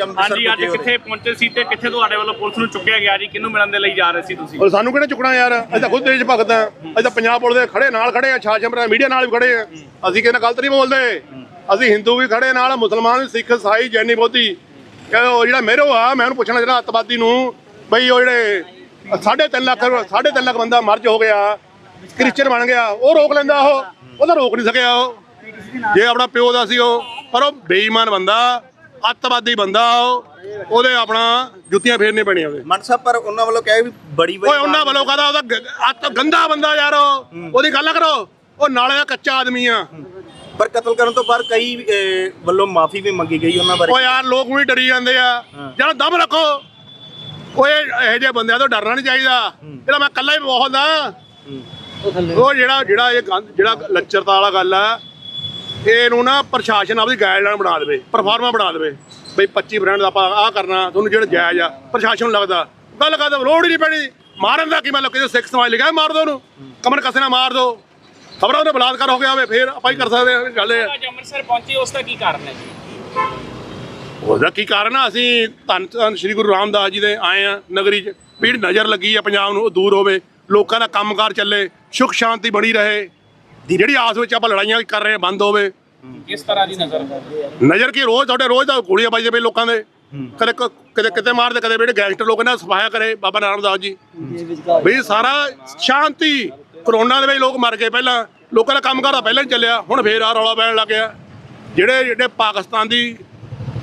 ਅੱਜ ਅੰਮ੍ਰਿਤਸਰ ਹਾਂਜੀ ਅੱਜ ਪੁੱਜੇ ਹੋ ਕਿੱਥੇ ਪਹੁੰਚੇ ਸੀ ਤੇ ਕਿੱਥੇ ਤੁਹਾਡੇ ਵੱਲੋਂ ਪੁਲਿਸ ਨੂੰ ਚੁੱਕਿਆ ਗਿਆ ਜੀ? ਕਿਹਨੂੰ ਮਿਲਣ ਦੇ ਲਈ ਜਾ ਰਹੇ ਸੀ ਤੁਸੀਂ? ਔਰ ਸਾਨੂੰ ਕਿਹਨੇ ਚੁੱਕਣਾ ਯਾਰ? ਅਸੀਂ ਤਾਂ ਖੁਦ ਦੇਸ਼ ਭਗਤ ਆ ਅਸੀਂ ਤਾਂ ਪੰਜਾਬ ਪੁਲਿਸ ਦੇ ਖੜੇ ਨਾਲ ਖੜੇ ਆ ਛਾਛਮਰਾ ਮੀਡੀਆ ਨਾਲ ਵੀ ਖੜੇ ਆ ਅਸੀਂ ਕਿਸੇ ਨਾਲ ਗਲਤ ਨਹੀਂ ਬੋਲਦੇ। ਅਸੀਂ ਹਿੰਦੂ ਵੀ ਖੜੇ ਨਾਲ ਮੁਸਲਮਾਨ ਵੀ, ਸਿੱਖ ਸਾਈ ਜੈਨੀ ਬੋਧੀ। ਇਹ ਉਹ ਜਿਹੜਾ ਮੇਰੋ ਆ ਮੈਂ ਉਹਨੂੰ ਪੁੱਛਣਾ ਜਿਹੜਾ ਅੱਤਵਾਦੀ ਨੂੰ ਬਈ ਉਹ ਜਿਹੜੇ 3.5 ਲੱਖ 3.5 ਲੱਖ ਬੰਦਾ ਮਰਜ ਹੋ ਗਿਆ ਕ੍ਰਿਸਚਨ ਬਣ ਗਿਆ ਉਹ ਰੋਕ ਲੈਂਦਾ ਉਹ। ਉਹ ਤਾਂ ਰੋਕ ਨਹੀਂ ਸਕਿਆ ਉਹ। ਜੇ ਆਪਣਾ ਪਿਓ ਦਾ ਸੀ ਉਹ ਪਰ ਉਹ ਬੇਈਮਾਨ ਬੰਦਾ। ਅੱਤਵਾਦੀ ਬੰਦਾ ਉਹ ਉਹਦੇ ਆਪਣਾ ਜੁੱਤੀਆਂ ਫੇਰਨੇ ਪੈਣੀਆਂ ਉਹਦੇ। ਮਨ ਸਾਹਿਬ ਪਰ ਉਹਨਾਂ ਵੱਲੋਂ ਕਹੇ ਵੀ ਬੜੀ ਬੜੀ ਓਏ ਉਹਨਾਂ ਵੱਲੋਂ ਕਹਦਾ ਉਹਦਾ ਗ- ਅੱਤ ਗੰਦਾ ਬੰਦਾ ਯਾਰ ਉਹ। ਉਹਦੀ ਗੱਲ ਨਾ ਕਰੋ ਉਹ ਨਾਲੇ ਦਾ ਕੱਚਾ ਆਦਮੀ ਆ। ਪਰ ਕਤਲ ਕਰਨ ਤੋਂ ਬਾਅਦ ਕਈ ਅਹ, ਵੱਲੋਂ ਮਾਫੀ ਵੀ ਮੰਗੀ ਗਈ ਉਹਨਾਂ ਬਾਰੇ। ਓ ਯਾਰ ਲੋਕ ਵੀ ਡਰੀ ਜਾਂਦੇ ਆ। ਜਿਹੜਾ ਦਮ ਰੱਖੋ। ਓਏ ਇਹੋ ਜਿਹੇ ਬੰਦਿਆਂ ਤੋਂ ਡਰਨਾ ਨਹੀਂ ਚਾਹੀਦਾ। ਜਿਹੜਾ ਮੈਂ ਇਕੱਲਾ ਹੀ ਬਹੁਤ ਆ ਉਹ ਜਿਹੜਾ ਜਿਹੜਾ ਇਹ ਗੰਦ- ਜਿਹੜਾ ਲੱਚਰਤਾ ਵਾਲਾ ਗੱਲ ਆ ਇਹਨੂੰ ਨਾ ਪ੍ਰਸ਼ਾਸਨ ਆਪਦੀ ਗਾਈਡਲਾਈਨ ਬਣਾ ਦੇਵੇ ਪਰਫਾਰਮਾ ਬਣਾ ਦੇਵੇ ਬਈ 25% ਆਪਾਂ ਆਹ ਕਰਨਾ ਤੁਹਾਨੂੰ ਜਿਹੜਾ ਜਾਇਜ਼ ਆ ਪ੍ਰਸ਼ਾਸਨ ਨੂੰ ਲੱਗਦਾ। ਗੱਲ ਕਰਦਾ ਲੋੜ ਹੀ ਨਹੀਂ ਪੈਣੀ। ਮਾਰਨ ਦਾ ਕੀ ਮਤਲਬ? ਕਿਸੇ ਸਿੱਖ ਸਮਾਜ ਲਿਖਿਆ ਮਾਰ ਦੋ ਉਹਨੂੰ। ਕਮਰ ਕਸੇ ਨਾਲ ਮਾਰ ਦੋ। ਖਬਰਾਂ ਉਹਨੇ ਬਲਾਤਕਾਰ ਹੋ ਗਿਆ ਹੋਵੇ ਫੇਰ ਆਪਾਂ ਹੀ ਕਰ ਸਕਦੇ ਹਾਂ ਗੱਲ ਇਹ ਆ। ਅੱਜ ਅੰਮ੍ਰਿਤਸਰ ਪਹੁੰਚੇ ਉਸ ਦਾ ਕੀ ਕਾਰਨ ਹੈ ਜੀ? ਉਹਦਾ ਕੀ ਕਾਰਨ ਆ? ਅਸੀਂ ਧੰਨ ਧੰਨ ਸ੍ਰੀ ਗੁਰੂ ਰਾਮਦਾਸ ਜੀ ਦੇ ਆਏ ਆ ਨਗਰੀ 'ਚ। ਪੀੜ ਨਜ਼ਰ ਲੱਗੀ ਆ ਪੰਜਾਬ ਨੂੰ ਉਹ ਦੂਰ ਹੋਵੇ। ਲੋਕਾਂ ਦਾ ਕੰਮਕਾਰ ਚੱਲੇ ਸੁਖ ਸ਼ਾਂਤੀ ਬਣੀ ਰਹੇ। ਜਿਹੜੀ ਆਸ ਵਿੱਚ ਆਪਾਂ ਲੜਾਈਆਂ ਕਰ ਰਹੇ ਆ ਬੰਦ ਹੋਵੇ। ਕਿਸ ਤਰ੍ਹਾਂ ਦੀ ਨਜ਼ਰ ਨਜ਼ਰ ਕੀ ਰੋਜ਼ ਤੁਹਾਡੇ ਰੋਜ਼ ਦਾ ਗੋਲੀਆਂ ਵੱਜਦੇ ਪਏ ਲੋਕਾਂ ਦੇ। ਕਦੇ ਕ- ਕਦੇ ਕਿਤੇ ਮਾਰਦੇ ਕਦੇ ਜਿਹੜੇ ਗੈਂਗਸਟਰ ਲੋਕ ਨੇ ਸਫਾਇਆ ਕਰੇ ਬਾਬਾ ਨਾਨਕ ਦਾਸ ਜੀ। ਵੀ ਸਾਰਾ ਸ਼ਾਂਤੀ ਕਰੋਨਾ ਦੇ ਵਿੱਚ ਲੋਕ ਮਰ ਗਏ ਪਹਿਲਾਂ। ਲੋਕਾਂ ਦਾ ਕੰਮ ਕਰਦਾ ਪਹਿਲਾਂ ਹੀ ਚੱਲਿਆ ਹੁਣ ਫੇਰ ਆ ਰੌਲਾ ਪੈਣ ਲੱਗ ਗਿਆ। ਜਿਹੜੇ ਜਿਹੜੇ ਪਾਕਿਸਤਾਨ ਦੀ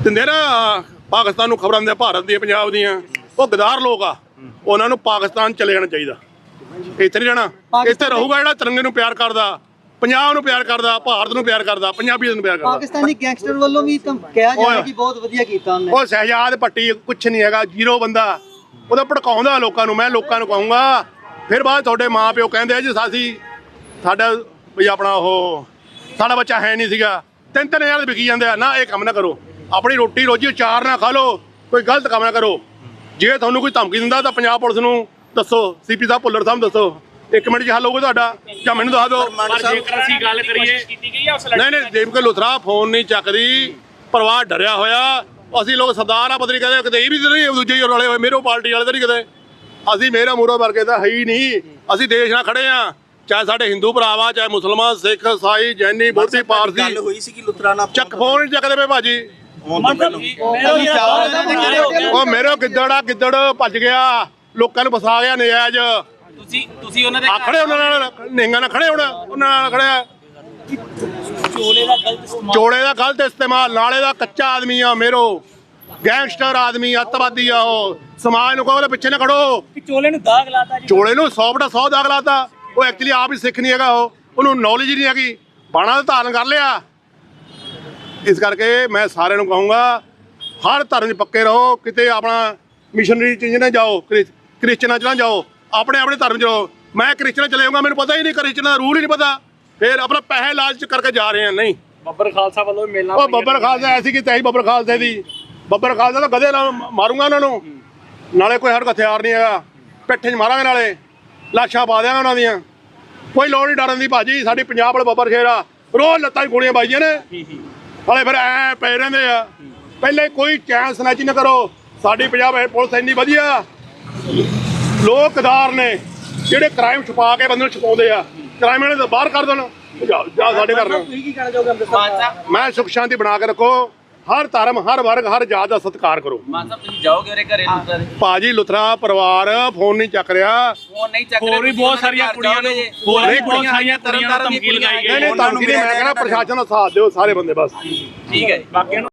ਦਿੰਦੇ ਨਾ ਪਾਕਿਸਤਾਨ ਨੂੰ ਖਬਰਾਂ ਦਿੰਦੇ ਆ, ਭਾਰਤ ਦੀਆਂ ਪੰਜਾਬ ਦੀਆਂ ਉਹ ਗਦਾਰ ਲੋਕ ਆ। ਉਹਨਾਂ ਨੂੰ ਪਾਕਿਸਤਾਨ ਚਲੇ ਜਾਣਾ ਚਾਹੀਦਾ। ਇੱਥੇ ਨਹੀਂ ਰਹਿਣਾ ਇੱਥੇ ਰਹੂਗਾ ਜਿਹੜਾ ਤਿਰੰਗੇ ਨੂੰ ਪਿਆਰ ਕਰਦਾ। ਪੰਜਾਬ ਨੂੰ ਪਿਆਰ ਕਰਦਾ ਭਾਰਤ ਨੂੰ ਪਿਆਰ ਕਰਦਾ ਪੰਜਾਬੀਆਂ ਨੂੰ ਪਿਆਰ ਕਰਦਾ। ਪਾਕਿਸਤਾਨੀ ਗੈਂਗਸਟਰ ਵੱਲੋਂ ਵੀ ਤਾਂ ਕਿਹਾ ਜਾ ਰਿਹਾ ਓਏ। ਕਿ ਬਹੁਤ ਵਧੀਆ ਕੀਤਾ ਉਹਨੇ। ਉਹ ਸਹਿਜਾਦ ਪੱਟੀ ਕੁਛ ਨਹੀਂ ਹੈਗਾ ਜ਼ੀਰੋ ਬੰਦਾ। ਉਹਦਾ ਭੜਕਾਉਂਦਾ ਲੋਕਾਂ ਨੂੰ ਮੈਂ ਲੋਕਾਂ ਨੂੰ ਕਹੂੰਗਾ। ਫਿਰ ਬਾਅਦ ਤੁਹਾਡੇ ਮਾਂ ਪਿਓ ਕਹਿੰਦੇ ਆ ਜੀ ਸਾਸੀ ਸਾਡਾ ਵੀ ਆਪਣਾ ਉਹ ਸਾਡਾ ਬੱਚਾ ਹੈ ਨਹੀਂ ਸੀਗਾ। ਤਿੰਨ ਤਿੰਨ ਹਜ਼ਾਰ ਵਿਕੀ ਜਾਂਦੇ ਆ। ਨਾ ਇਹ ਕੰਮ ਨਾ ਕਰੋ। ਆਪਣੀ ਰੋਟੀ ਰੋਜੀ ਚਾਰ ਨਾ ਖਾ ਲਓ ਕੋਈ ਗਲਤ ਕੰਮ ਨਾ ਕਰੋ। ਜੇ ਤੁਹਾਨੂੰ ਕੋਈ ਧਮਕੀ ਦਿੰਦਾ ਤਾਂ ਪੰਜਾਬ ਪੁਲਿਸ ਨੂੰ ਦੱਸੋ ਸੀਪੀ ਸਾਹਿਬ ਭੁੱਲਰ ਸਾਹਿਬ ਦੱਸੋ। ਇੱਕ ਮਿੰਟ 'ਚ ਹੱਲ ਹੋਊਗਾ ਤੁਹਾਡਾ? ਜਾਂ ਮੈਨੂੰ ਦੱਸ ਦਿਓ? ਜੇਕਰ ਅਸੀਂ ਗੱਲ ਕਰੀਏ ਕੀਤੀ ਗਈ ਹੈ ਉਸ ਨਹੀਂ ਨਹੀਂ ਦੇਵ ਕੇ ਲੁਥਰਾ ਫੋਨ ਨਹੀਂ ਚੱਕਦੀ ਪਰਿਵਾਰ ਡਰਿਆ ਹੋਇਆ। ਅਸੀਂ ਲੋਕ ਸਰਦਾਰ ਆ ਬਦਰੀ ਕਹਿੰਦੇ ਕਿਤੇ ਇਹ ਵੀ ਨਹੀਂ ਦੂਜੇ ਹੀ ਰਲੇ ਹੋਏ ਮੇਰੋ ਪਾਰਟੀ ਵਾਲੇ ਤਾਂ ਨਹੀਂ ਕਿਤੇ ਅਸੀਂ ਮੇਰਾ ਮੂਰੋ ਵਰਗੇ ਤਾਂ ਹੈ ਹੀ ਨਹੀਂ। ਅਸੀਂ ਦੇਸ਼ ਨਾਲ ਖੜੇ ਆ। ਚਾਹੇ ਸਾਡੇ ਹਿੰਦੂ ਭਰਾਵਾ ਚਾਹੇ ਮੁਸਲਮਾਨ ਸਿੱਖ ਸਾਈ ਜੈਨੀ ਬੋਧੀ ਪਾਰਸੀ। ਗੱਲ ਹੋਈ ਸੀ ਕਿ ਲੁਤਰਾ ਨਾਲ ਚੱਕ ਫੋਨ ਨਹੀਂ ਚੱਕਦੇ ਪਏ ਭਾਜੀ। ਉਹ ਮੇਰੇ ਗਿੱਦੜ ਆ ਗਿੱਦੜ ਭੱਜ ਗਿਆ। ਲੋਕਾਂ ਨੂੰ ਫਸਾ ਗਿਆ ਨਜਾਇਜ਼। ਤੁਸੀਂ ਤੁਸੀਂ ਉਹਨਾਂ ਦੇ ਆ ਖੜੇ ਉਹਨਾਂ ਨਾਲ ਨਿਹੰਗਾਂ ਨਾਲ ਖੜੇ ਹੋਣਾ ਉਹਨਾਂ ਨਾਲ ਖੜਿਆ। ਚੋਲੇ ਦਾ ਗਲਤ ਇਸਤੇਮਾਲ ਚੋਲੇ ਦਾ ਗਲਤ ਇਸਤੇਮਾਲ ਨਾਲੇ ਦਾ ਕੱਚਾ ਆਦਮੀ ਆ ਮੇਰੋ। ਗੈਂਗਸਟਰ ਆਦਮੀ ਅੱਤਵਾਦੀ ਆ ਉਹ। ਸਮਾਜ ਨੂੰ ਕਹੋ ਉਹਦੇ ਪਿੱਛੇ ਨਾ ਖੜੋ। ਚੋਲੇ ਨੂੰ ਦਾਗ ਲਾਤਾ ਜੀ। ਚੋਲੇ ਨੂੰ 100 ਬਟਾ 100 ਦਾਗ ਲਾਤਾ। ਉਹ ਐਕਚੁਅਲੀ ਆਪ ਹੀ ਸਿੱਖ ਨਹੀਂ ਹੈਗਾ ਉਹ। ਉਹਨੂੰ ਨੌਲੇਜ ਨਹੀਂ ਹੈਗੀ। ਬਾਣਾ ਦਾ ਧਾਰਨ ਕਰ ਲਿਆ। ਇਸ ਕਰਕੇ ਮੈਂ ਸਾਰਿਆਂ ਨੂੰ ਕਹੂੰਗਾ ਹਰ ਧਰਮ 'ਚ ਪੱਕੇ ਰਹੋ। ਕਿਤੇ ਆਪਣਾ ਮਿਸ਼ਨਰੀ ਚ ਨਾ ਜਾਓ ਕ੍ਰਿਸ- ਕ੍ਰਿਸਚਨਾਂ 'ਚ ਨਾ ਜਾਓ। ਆਪਣੇ ਆਪਣੇ ਧਰਮ 'ਚ ਮੈਂ ਕ੍ਰਿਸਚਨ ਚਲੇ ਜਾਊਂਗਾ ਮੈਨੂੰ ਪਤਾ ਹੀ ਨਹੀਂ ਕ੍ਰਿਸਚਨ ਦਾ ਰੂਲ ਹੀ ਨਹੀਂ ਪਤਾ। ਫਿਰ ਆਪਣਾ ਪੈਸੇ ਲਾਲਚ ਕਰਕੇ ਜਾ ਰਹੇ ਆ ਨਹੀਂ। ਬੱਬਰ ਖਾਲਸਾ ਵੱਲੋਂ ਮਿਲਣਾ ਉਹ ਬੱਬਰ ਖਾਲਸਾ ਐਸੀ ਕਿ ਤੈਹੀ ਬੱਬਰ ਖਾਲਸੇ ਦੀ। ਬੱਬਰ ਖਾਲਸਾ ਤਾਂ ਗਧੇ ਨਾਲ ਮਾਰੂੰਗਾ ਉਹਨਾਂ ਨੂੰ। ਨਾਲੇ ਕੋਈ ਕੋਲ ਹਥਿਆਰ ਨਹੀਂ ਹੈਗਾ। ਪਿੱਠੇ 'ਚ ਮਾਰਾਂਗੇ ਨਾਲੇ। ਲਾਸ਼ਾਂ ਪਾ ਦਿਆਂਗੇ ਉਹਨਾਂ ਦੀਆਂ। ਕੋਈ ਲੋੜ ਨਹੀਂ ਡਰਨ ਦੀ ਭਾਜੀ ਸਾਡੀ ਪੰਜਾਬ ਵਾਲੇ ਬੱਬਰ ਸ਼ੇਰ ਆ। ਰੋਜ਼ ਲੱਤਾਂ 'ਚ ਗੋਲੀਆਂ ਵੱਜਦੀਆਂ ਨੇ। ਹਲੇ ਫਿਰ ਐ ਪਏ ਰਹਿੰਦੇ ਆ। ਪਹਿਲੇ ਕੋਈ ਚੈਨ ਸਨੈਚ ਨਾ ਕਰੋ। ਸਾਡੀ ਪੰਜਾਬ ਪੁਲਿਸ ਇੰਨੀ ਵਧੀਆ। ਲੋਕਦਾਰ ਨੇ ਜਿਹੜੇ ਕ੍ਰਾਈਮ ਛੁਪਾ ਕੇ ਬੰਦੇ ਨੂੰ ਛੁਪਾਉਂਦੇ ਆ ਕ੍ਰਾਈਮ ਵਾਲੇ ਤਾਂ ਬਾਹਰ ਕਰ ਦੇਣ ਜਾ ਜਾ ਸਾਡੇ ਘਰ ਨੂੰ। ਕੀ ਕਹਿਣਾ ਚਾਹੋਗੇ ਅੰਮ੍ਰਿਤਸਰ ਮੈਂ ਸੁਖ ਸ਼ਾਂਤੀ ਬਣਾ ਕੇ ਰੱਖੋ ਹਰ ਧਰਮ ਹਰ ਵਰਗ ਹਰ ਜਾਤ ਦਾ ਸਤਿਕਾਰ ਕਰੋ। ਮਾਨ ਸਾਹਿਬ ਤੁਸੀਂ ਜਾਓਗੇ ਉਹਦੇ ਘਰੇ ਲੁਤਰਾ ਦੇ ਭਾਜੀ ਲੁਥਰਾ ਪਰਿਵਾਰ ਫੋਨ ਨਹੀਂ ਚੱਕ ਰਿਹਾ। ਫੋਨ ਨਹੀਂ ਚੱਕ ਹੋਰ ਵੀ ਬਹੁਤ ਸਾਰੀਆਂ ਕੁੜੀਆਂ ਨੂੰ ਹੋਰ ਵੀ ਬਹੁਤ ਸਾਰੀਆਂ ਕੁੜੀਆਂ ਨੂੰ ਧਮਕੀ ਲਗਾਈ ਗਈ ਨਹੀਂ ਨਹੀਂ ਮੈਂ ਕਹਿੰਦਾ ਪ੍ਰਸ਼ਾਸਨ ਦਾ ਸਾਥ ਦਿਓ ਸਾਰੇ ਬੰਦੇ ਬਸ। ਠੀਕ ਹੈ ਜੀ। ਬਾਕੀਆਂ ਨੂੰ